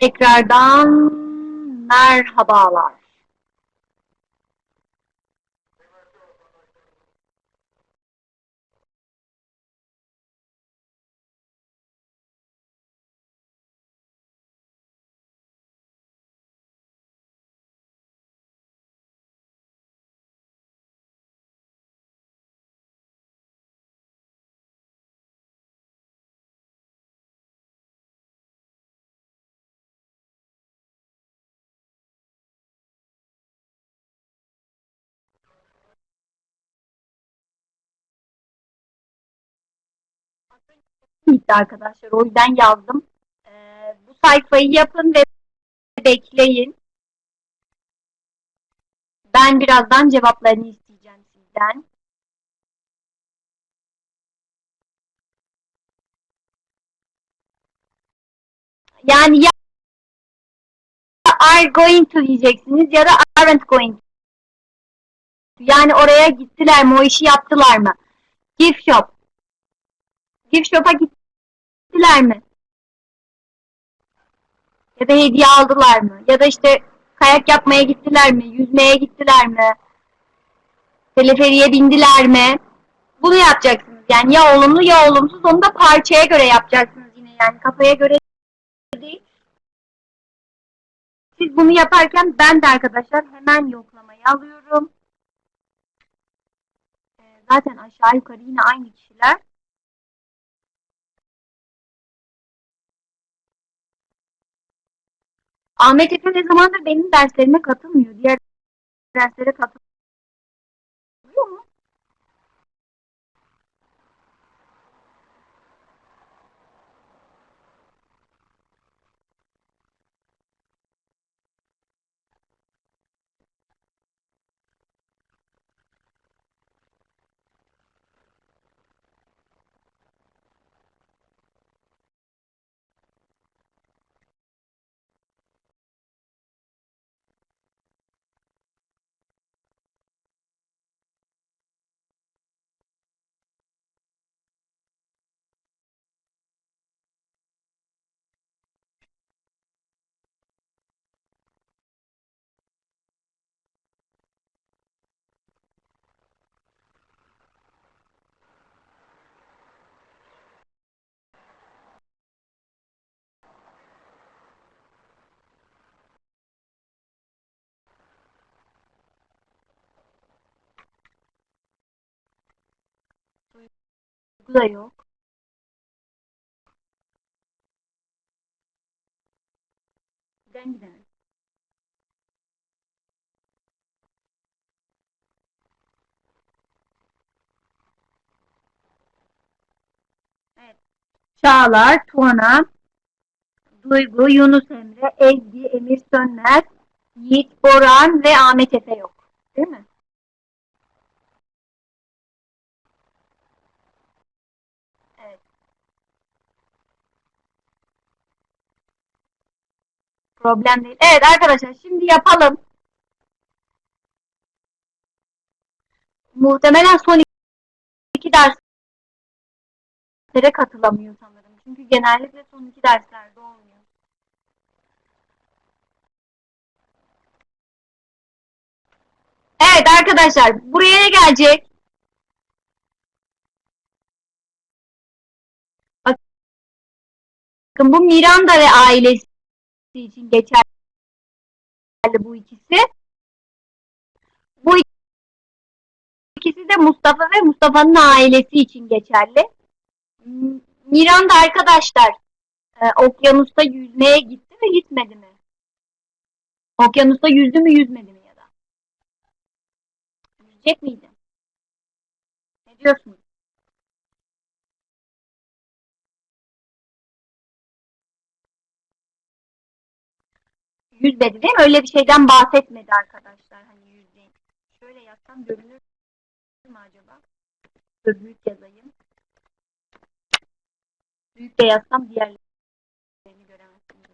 Tekrardan merhabalar. Bitti arkadaşlar. O yüzden yazdım. Ee, bu sayfayı yapın ve bekleyin. Ben birazdan cevaplarını isteyeceğim sizden. Yani ya are going to diyeceksiniz ya da aren't going to. Yani oraya gittiler mi, o işi yaptılar mı? Gift shop. Gift shop'a gittiler mi? Ya da hediye aldılar mı? Ya da işte kayak yapmaya gittiler mi? Yüzmeye gittiler mi? Teleferiye bindiler mi? Bunu yapacaksınız. Yani ya olumlu ya olumsuz. Onu da parçaya göre yapacaksınız yine. Yani kafaya göre değil. Siz bunu yaparken ben de arkadaşlar hemen yoklamayı alıyorum. Ee, Zaten aşağı yukarı yine aynı kişiler. Ahmet Efe ne zamandır benim derslerime katılmıyor. Diğer derslere katılıyor Bu da yok. Giden giden. Evet. Çağlar, Tuana, Duygu, Yunus Emre, Ezgi, Emir Sönmez, Yiğit Boran ve Ahmet Efe yok. Değil mi? Problem değil. Evet arkadaşlar şimdi yapalım. Muhtemelen son iki derslere katılamıyor sanırım. Çünkü genellikle son iki derslerde olmuyor. Evet arkadaşlar buraya gelecek? Bakın bu Miranda ve ailesi için geçerli bu ikisi. Bu ikisi de Mustafa ve Mustafa'nın ailesi için geçerli. Miranda arkadaşlar e, okyanusta yüzmeye gitti mi gitmedi mi? Okyanusta yüzdü mü yüzmedi mi ya da? Yüzecek miydi? Ne diyorsunuz? Değil mi? Öyle bir şeyden bahsetmedi arkadaşlar. Hani yüzmeyin. Şöyle yazsam görünür mü acaba? Dur büyük yazayım. Büyük de yazsam diğerlerini göremezsiniz.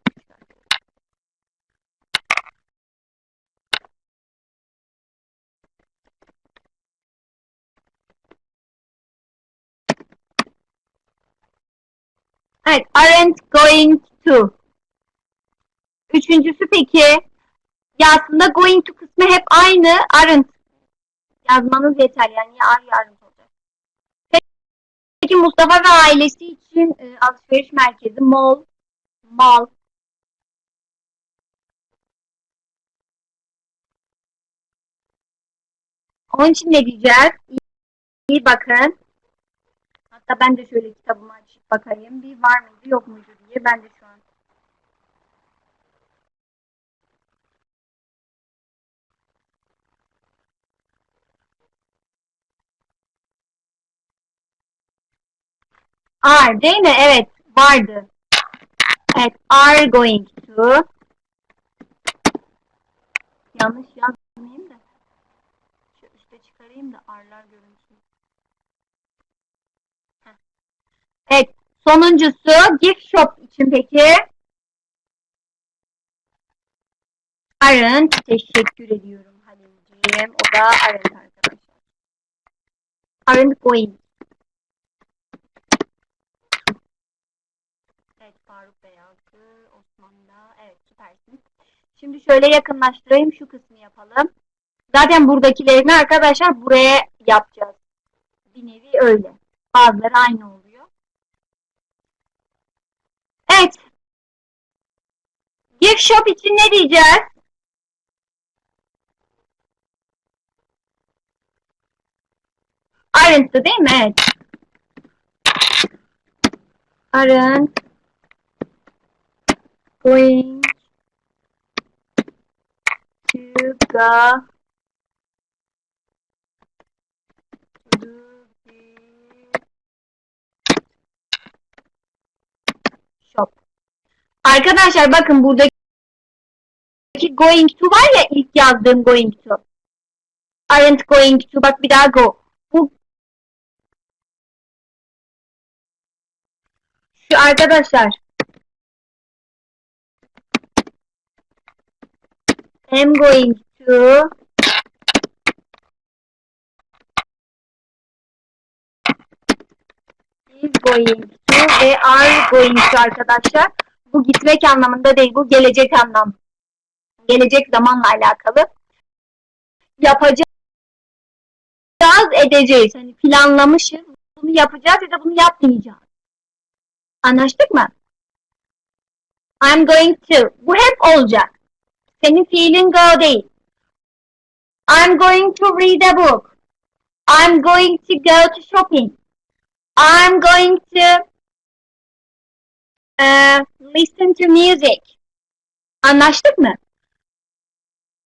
Evet, aren't going to. Üçüncüsü peki ya aslında going to kısmı hep aynı aren't yazmanız yeter yani ya are aren't. Peki Mustafa ve ailesi için e, alışveriş merkezi mall, mall. Onun için ne diyeceğiz? İyi bakın. Hatta ben de şöyle kitabımı açıp bakayım. Bir var mıydı yok muydu diye. Ben de şu an Are değil mi? Evet vardı. Evet are going to yanlış yazmayayım da şu üste çıkarayım da arlar görünsün. Evet sonuncusu gift shop için peki Aren't teşekkür ediyorum Halimciğim. O da Aren't arkadaşlar. Aren't going. Evet Faruk Bey yazdı. Osman da. Evet süpersiniz. Şimdi şöyle yakınlaştırayım. Şu kısmı yapalım. Zaten buradakilerini arkadaşlar buraya yapacağız. Bir nevi öyle. Bazıları aynı oluyor. Evet. Gift shop için ne diyeceğiz? Aren't değil mi? Evet. Aren't going to the shop. Arkadaşlar bakın buradaki going to var ya ilk yazdığım going to. Aren't going to bak bir daha go. Bu şu arkadaşlar am going to is going to ve are going to arkadaşlar. Bu gitmek anlamında değil, bu gelecek anlam. Gelecek zamanla alakalı. Yapacağız, edeceğiz. Hani planlamışız, bunu yapacağız ya da bunu yapmayacağız. Anlaştık mı? I'm going to. Bu hep olacak. Senin fiilin go değil. I'm going to read a book. I'm going to go to shopping. I'm going to uh, listen to music. Anlaştık mı?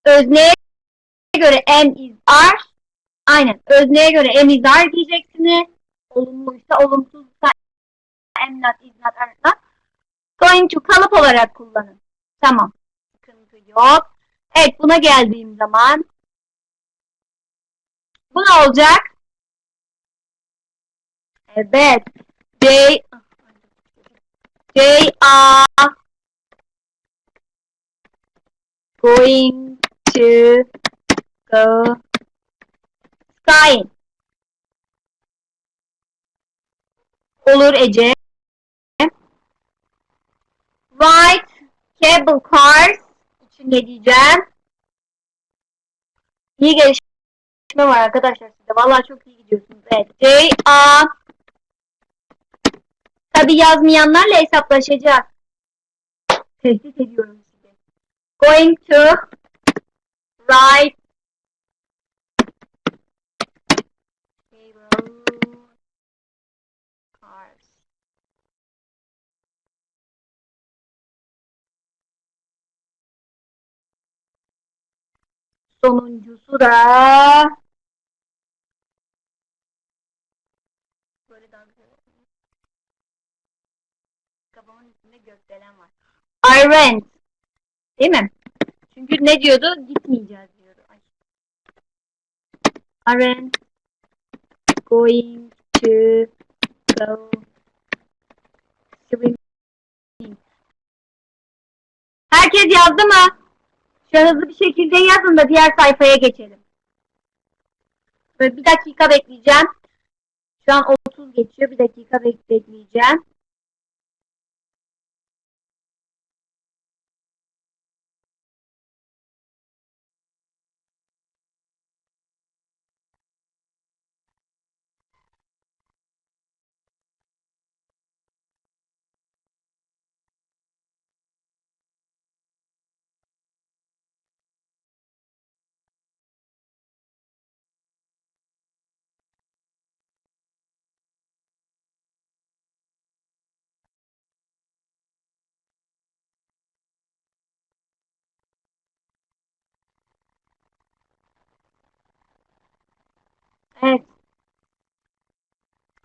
Özneye göre am is are. Aynen. Özneye göre am is are diyeceksiniz. Olumluysa olumsuzsa am not is not are not. Going to kalıp olarak kullanın. Tamam. Yok. Evet buna geldiğim zaman bu ne olacak? Evet. They they are going to go skiing. Olur Ece. Ride cable cars ne diyeceğim? İyi gelişme var arkadaşlar sizde. Vallahi çok iyi gidiyorsunuz. Evet. They are Tabi yazmayanlarla hesaplaşacağız. Tehdit ediyorum sizi. Going to ride cable cars. Sonuncusu da böyle daha güzel oldu. Kafamın üstünde gökdelen var. I rent. Değil mi? Çünkü ne diyordu? Gitmeyeceğiz diyordu. Ay. I rent going to go swimming. Herkes yazdı mı? Şu hızlı bir şekilde yazın da diğer sayfaya geçelim. Böyle bir dakika bekleyeceğim. Şu an 30 geçiyor. Bir dakika bek- bekleyeceğim.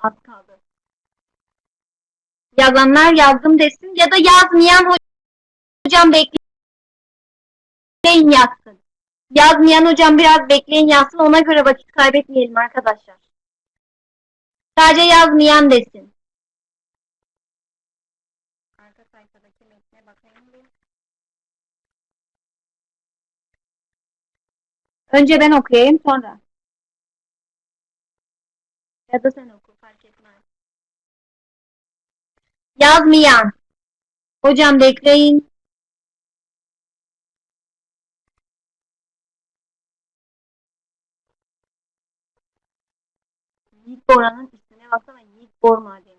Az kaldı. Yazanlar yazdım desin ya da yazmayan hocam bekleyin yazsın. Yazmayan hocam biraz bekleyin yazsın ona göre vakit kaybetmeyelim arkadaşlar. Sadece yazmayan desin. Arka sayfadaki metne bakayım bir. Önce ben okuyayım sonra. Ya da sen oku Yazmayan. Hocam bekleyin. Yiğit Bora'nın ismine baksana Yiğit Bor madeni.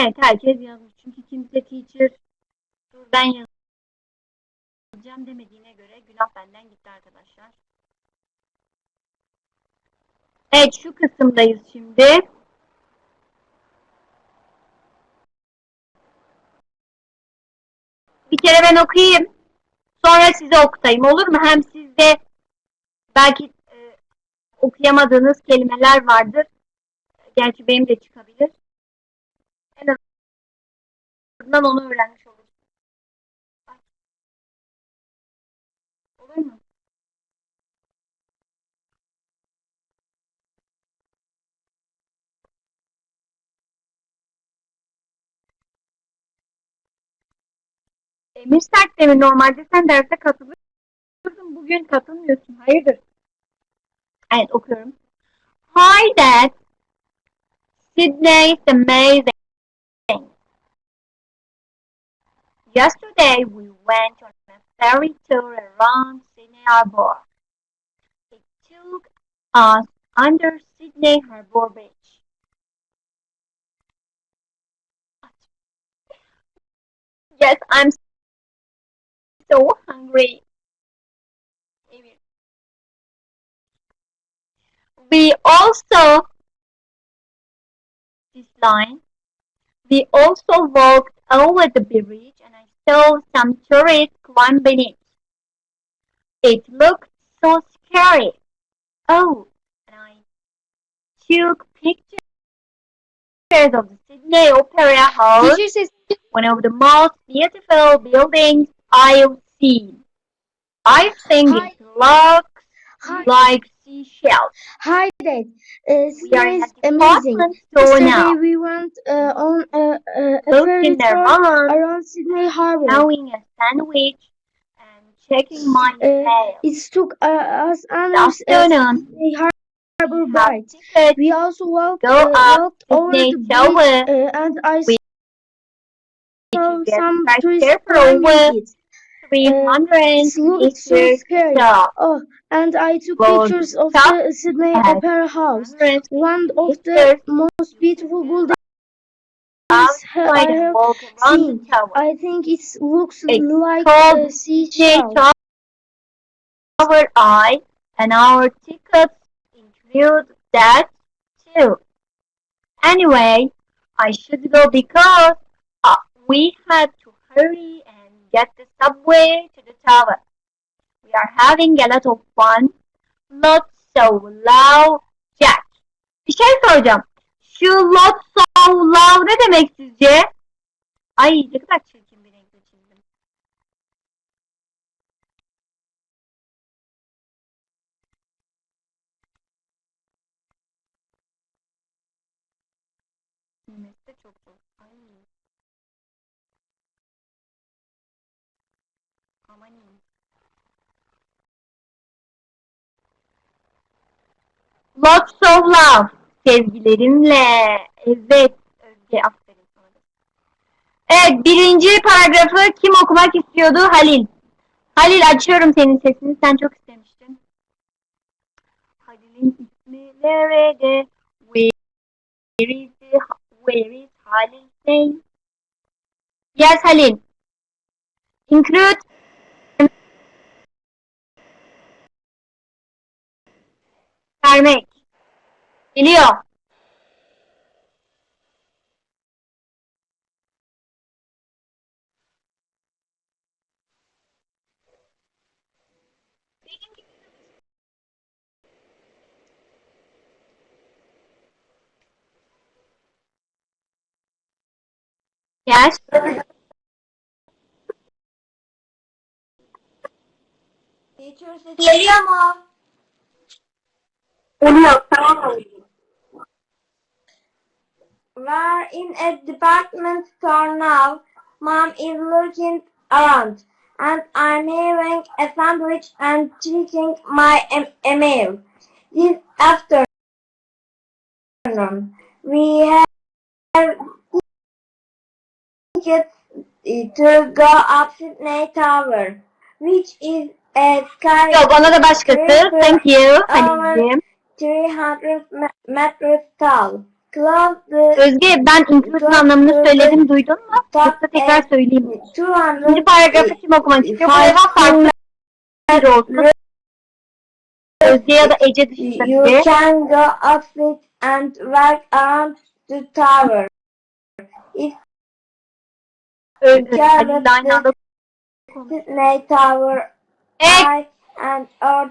Evet herkes yazmış. Çünkü kimse teacher dur ben yazacağım demediğine göre günah benden gitti arkadaşlar. Evet şu kısımdayız şimdi. Bir kere ben okuyayım. Sonra size okutayım olur mu? Hem sizde belki e, okuyamadığınız kelimeler vardır. Gerçi benim de çıkabilir. En azından onu öğrenmiş. Ay. Olur mu? Emir Sert de mi? Normalde sen derse katılırdın. Bugün katılmıyorsun. Hayırdır? Evet okuyorum. Hi Dad. Sydney is amazing. Yesterday we went on a ferry tour around Sydney Harbour. It took us under Sydney Harbour Bridge. Yes, I'm so hungry. We also this line. We also walked over the bridge and I saw some tourists climbing it. It looked so scary. Oh, and I took pictures of the Sydney Opera House, one of the most beautiful buildings I've seen. I think Hi. it looks like seashells. hi Dad. Uh, We are Sydney in is amazing. Yesterday now. we went uh, on a, a, a ferry tour around, Sydney Harbour. having a sandwich, and checking my Uh, mail. It took uh, us This uh, afternoon, Sydney Harbour we have Bridge. tickets We also walked, Go uh, up walked over the bridge uh, and I saw some right tourists 300 It looked so scary. Oh, and I took pictures of the Sydney Opera House. One of the most beautiful buildings outside I have seen. I think it looks It's like a seashell. Tower Eye, and our tickets include that too. Anyway, I should go because uh, we had to hurry get the subway to the tower. We are having a lot of fun. Not so loud, Jack. Bir şey soracağım. Şu lot so loud ne demek sizce? Ay ne kadar çirkin bir renkle çizdim. Çizmesi de çok zor. Ay. Amanin. Lots of love. Sevgilerimle. Evet. Özge aferin sana. Evet birinci paragrafı kim okumak istiyordu? Halil. Halil açıyorum senin sesini. Sen çok istemiştin. Halil'in ismi nerede? Where is, the, where is Halil? Okay. Yes, Halil. Include vermek. Geliyor. Yes. Teacher geliyor mu? Oluyor. Tamam We're in a department store now. Mom is looking around. And I'm having a sandwich and checking my email. This afternoon, we have tickets to go up Sydney Tower, which is a sky Yok ona da başkası. Thank you Halil'ciğim. 300 me- meters tall. Close the Özge ben include'un anlamını söyledim duydun mu? Yoksa tekrar söyleyeyim. 200 İkinci paragrafı kim okumak istiyor? Defa farklı olsun. Özge ya da Ece dışında You can go upstairs and walk around the tower. If Özge Halil'le aynı anda. Sydney Tower, I and or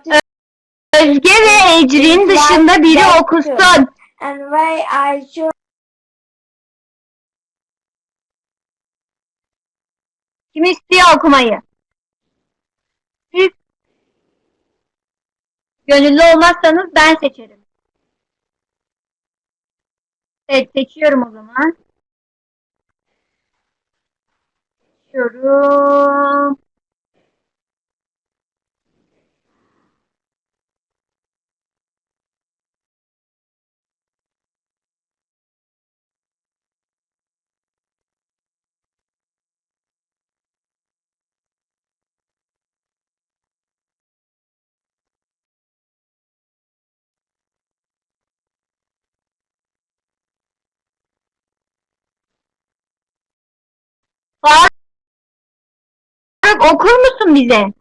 Özge ve Ecrin dışında biri okusun. and why should Kim istiyor okumayı? Siz gönüllü olmazsanız ben seçerim. Evet seçiyorum o zaman. Seçiyorum. Faruk okur musun bize?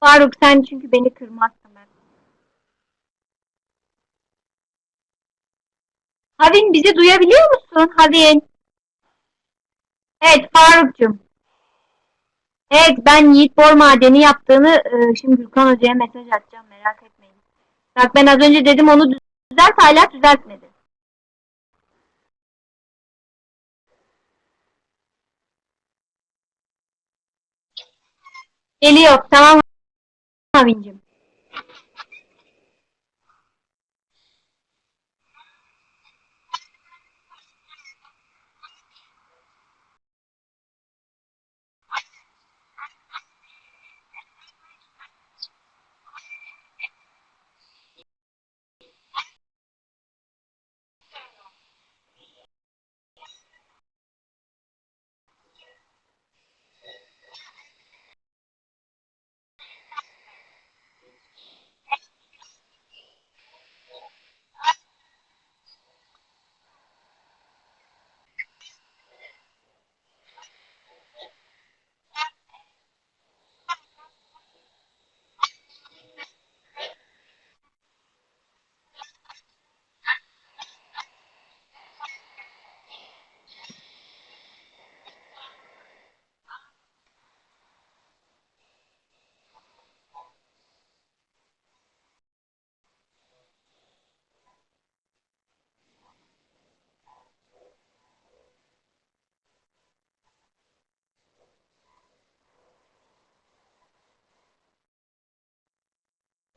Faruk sen çünkü beni kırmazsın ben. Havin bizi duyabiliyor musun? Havin. Evet Faruk'cum. Evet ben Yiğit Bor madeni yaptığını e, şimdi Gülkan Hoca'ya mesaj atacağım merak etmeyin. Bak ben az önce dedim onu düzelt hala düzeltmedi. Geliyor tamam Havin'cim.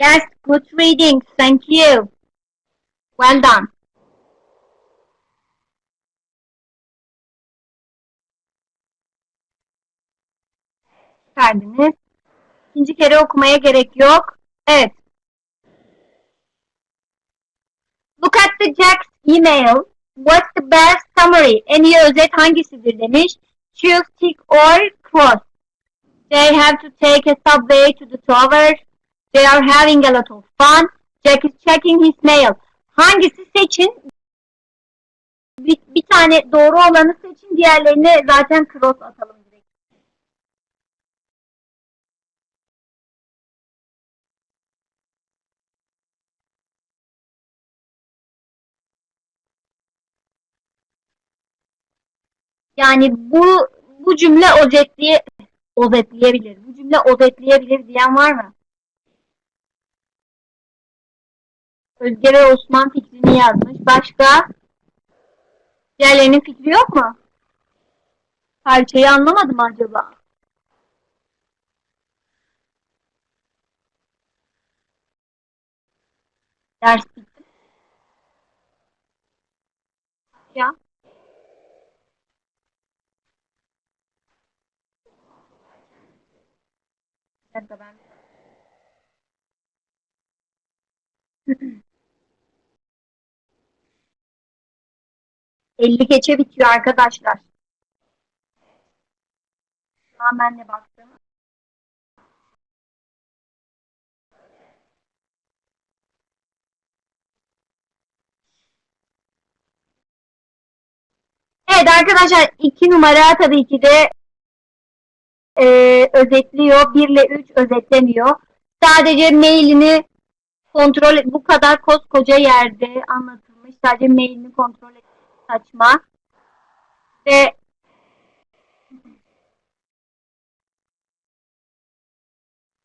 Yes, good reading. Thank you. Well done. Çıkardınız. İkinci kere okumaya gerek yok. Evet. Look at the Jack's email. What's the best summary? En iyi özet hangisidir demiş. Choose tick or cross. They have to take a subway to the tower. They are having a lot of fun. Jack is checking his mail. Hangisi seçin? Bir, bir tane doğru olanı seçin. Diğerlerini zaten cross atalım direkt. Yani bu bu cümle özetliye özetleyebilir. Bu cümle özetleyebilir diyen var mı? Özge ve Osman fikrini yazmış. Başka? Diğerlerinin fikri yok mu? Parçayı anlamadım acaba? Ders bitti. Ya. Bir dakika ben. Elli geçe bitiyor arkadaşlar. Şu ben de baktım. Evet arkadaşlar iki numara tabii ki de e, özetliyor. 1 ile 3 özetlemiyor. Sadece mailini kontrol bu kadar koskoca yerde anlatılmış. Sadece mailini kontrol et saçma. Ve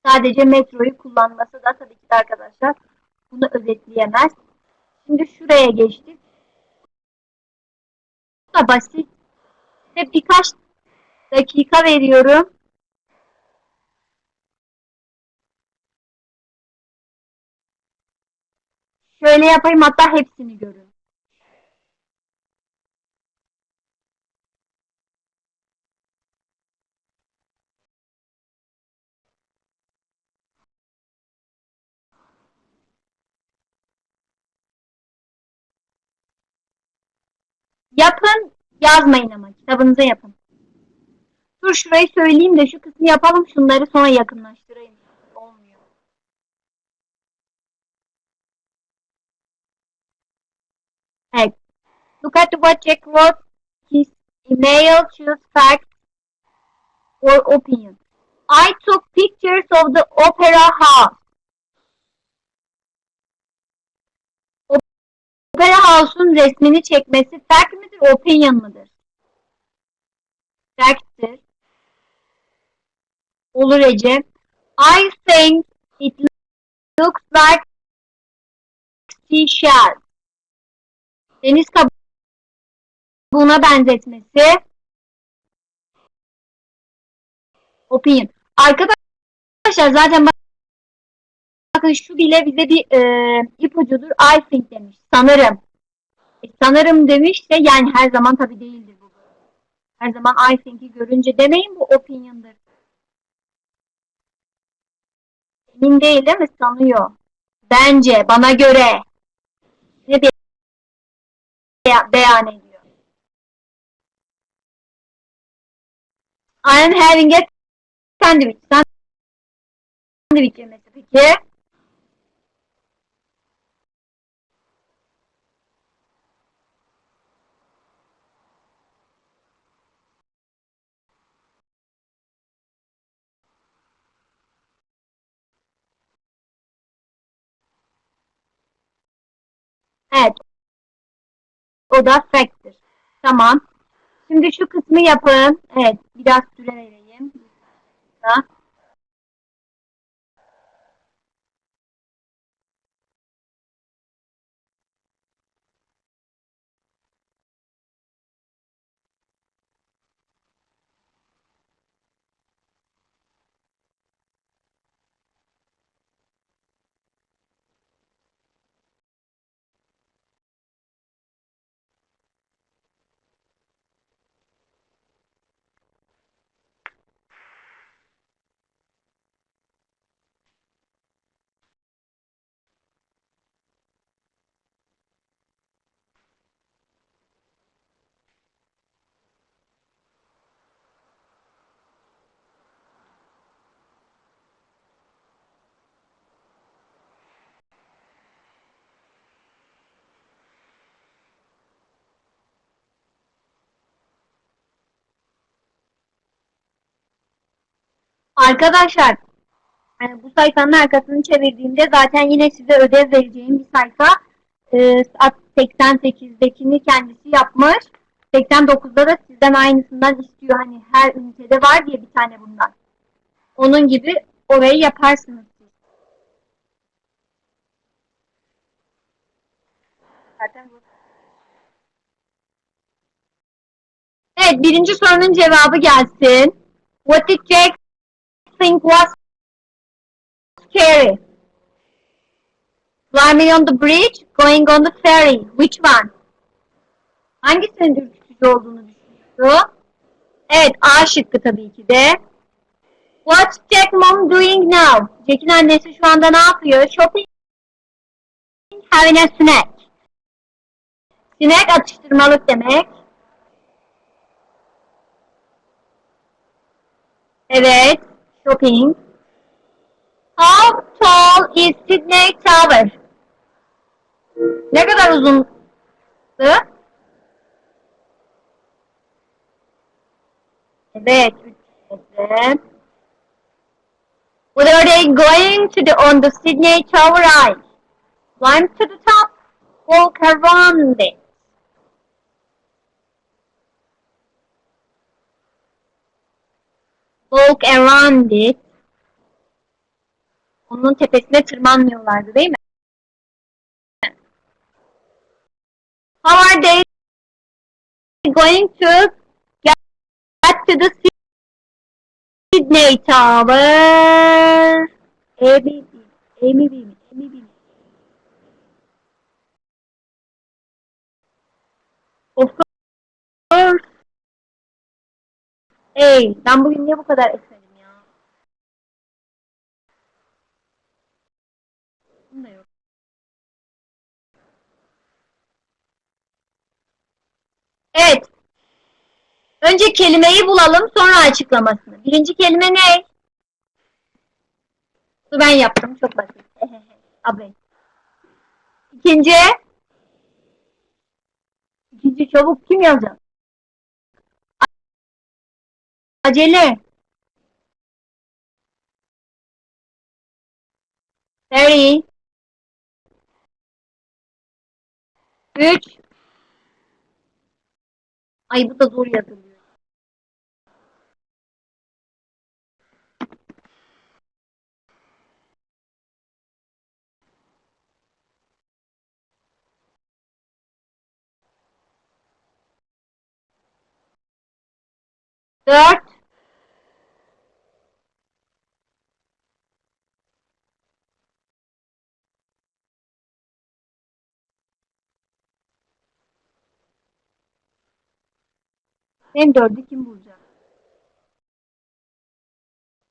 sadece metroyu kullanması da tabii ki de arkadaşlar bunu özetleyemez. Şimdi şuraya geçtik. Bu da basit. Ve birkaç dakika veriyorum. Şöyle yapayım hatta hepsini görün. Yapın, yazmayın ama kitabınıza yapın. Dur şurayı söyleyeyim de şu kısmı yapalım şunları sonra yakınlaştırayım. Olmuyor. Evet. Look at what Jack wrote his email, choose facts or opinion. I took pictures of the opera house. Opera House'un resmini çekmesi fact midir, opinion mıdır? Fact'tir. Olur Ece. I think it looks like seashell. Deniz kabuğuna benzetmesi. Opinion. Arkadaşlar zaten bakın şu bile bize bir e, ipucudur. I think demiş. Sanırım. E, sanırım demişse yani her zaman tabi değildir bu. Her zaman I think'i görünce demeyin bu opinion'dır. Emin değil değil mi? Sanıyor. Bence, bana göre. Ne be- beyan ediyor. I am having a sandwich. Sandwich yemesi peki. Evet. O da fact'tir. Tamam. Şimdi şu kısmı yapın. Evet. Biraz süre vereyim. Da. Arkadaşlar yani bu sayfanın arkasını çevirdiğimde zaten yine size ödev vereceğim bir sayfa. Ee, 88'dekini kendisi yapmış. 89'da da sizden aynısından istiyor. Hani her ünitede var diye bir tane bundan. Onun gibi orayı yaparsınız. Evet birinci sorunun cevabı gelsin. What did Jack think was scary? Climbing on the bridge, going on the ferry. Which one? Hangisinin ürkütücü olduğunu düşünüyordu? Evet A şıkkı tabii ki de. What's Jack mom doing now? Jack'in annesi şu anda ne yapıyor? Shopping, having a snack. Snack atıştırmalık demek. Evet, shopping. How tall is Sydney Tower? Ne kadar uzun? Evet, 3 metre. What are they going to do on the Sydney Tower Rise? Climb to the top, walk around it. Walk around it. Onun tepesine tırmanmıyorlardı değil mi? How are they going to get to the Sydney Tower? A, B, B. A mi B mi? A mi B mi? Of Hey, ben bugün niye bu kadar esnedim ya? Bunda yok. Evet. Önce kelimeyi bulalım, sonra açıklamasını. Birinci kelime ne? Bu ben yaptım, çok basit. Abi. İkinci. İkinci çabuk kim yazacak? Acele. Very. Üç. Ay bu da zor yazılıyor. Dört. Benim dördü kim bulacak?